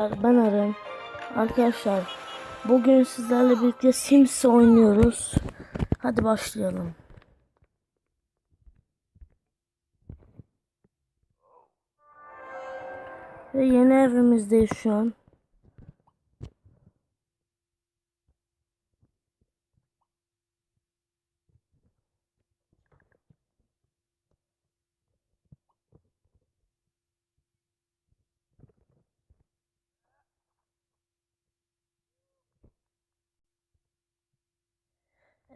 Ben Arın. Arkadaşlar bugün sizlerle birlikte Sims oynuyoruz. Hadi başlayalım. Ve yeni evimizdeyiz şu an.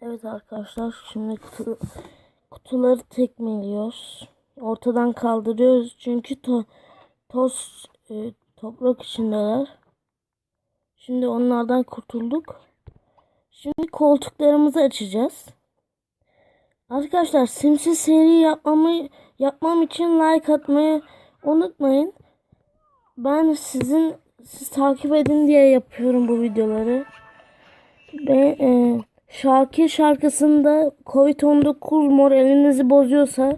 Evet arkadaşlar şimdi kutu, kutuları tekmeliyoruz. Ortadan kaldırıyoruz çünkü to, toz e, toprak içindeler. Şimdi onlardan kurtulduk. Şimdi koltuklarımızı açacağız. Arkadaşlar Sims'i seri yapmamı yapmam için like atmayı unutmayın. Ben sizin siz takip edin diye yapıyorum bu videoları. Ve e, Şakir şarkısında Covid-19 moralinizi bozuyorsa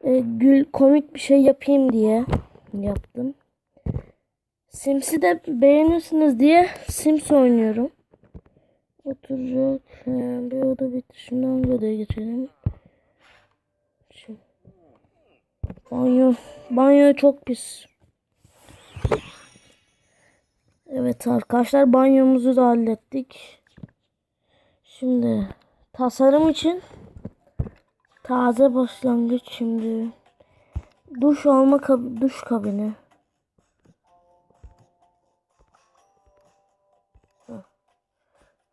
e, gül komik bir şey yapayım diye yaptım. Sims'i de beğenirsiniz diye Sims oynuyorum. Oturacak e, bir oda bitti. Şimdi hangi odaya geçelim? Banyo. Banyo çok pis. Evet arkadaşlar banyomuzu da hallettik. Şimdi tasarım için taze başlangıç şimdi duş alma kab duş kabini.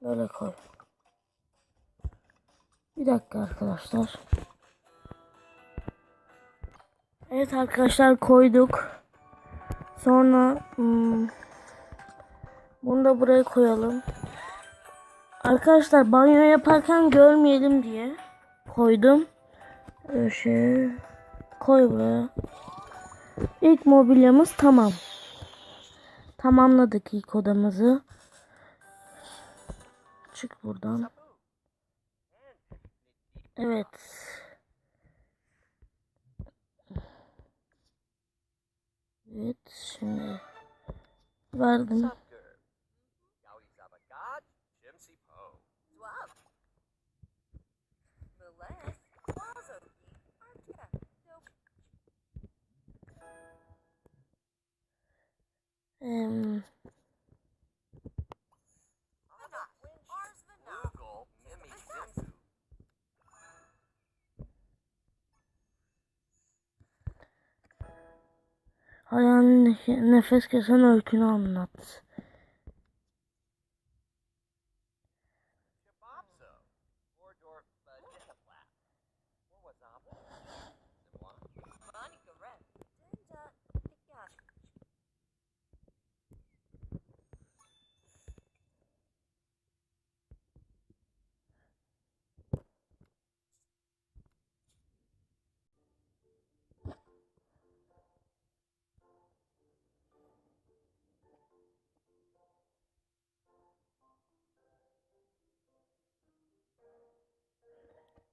Böyle koy. Bir dakika arkadaşlar. Evet arkadaşlar koyduk. Sonra hmm, bunu da buraya koyalım. Arkadaşlar banyo yaparken görmeyelim diye koydum. Böyle şey koy buraya. İlk mobilyamız tamam. Tamamladık ilk odamızı. Çık buradan. Evet. Evet şimdi verdim. fancy Poe. Zwab. Millet. Wazoki. Arctica. Nope. Um. Har jag en, när fiskar har jag kunnat annat.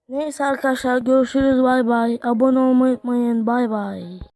Neyse arkadaşlar görüşürüz bay bay. Abone olmayı unutmayın bay bay.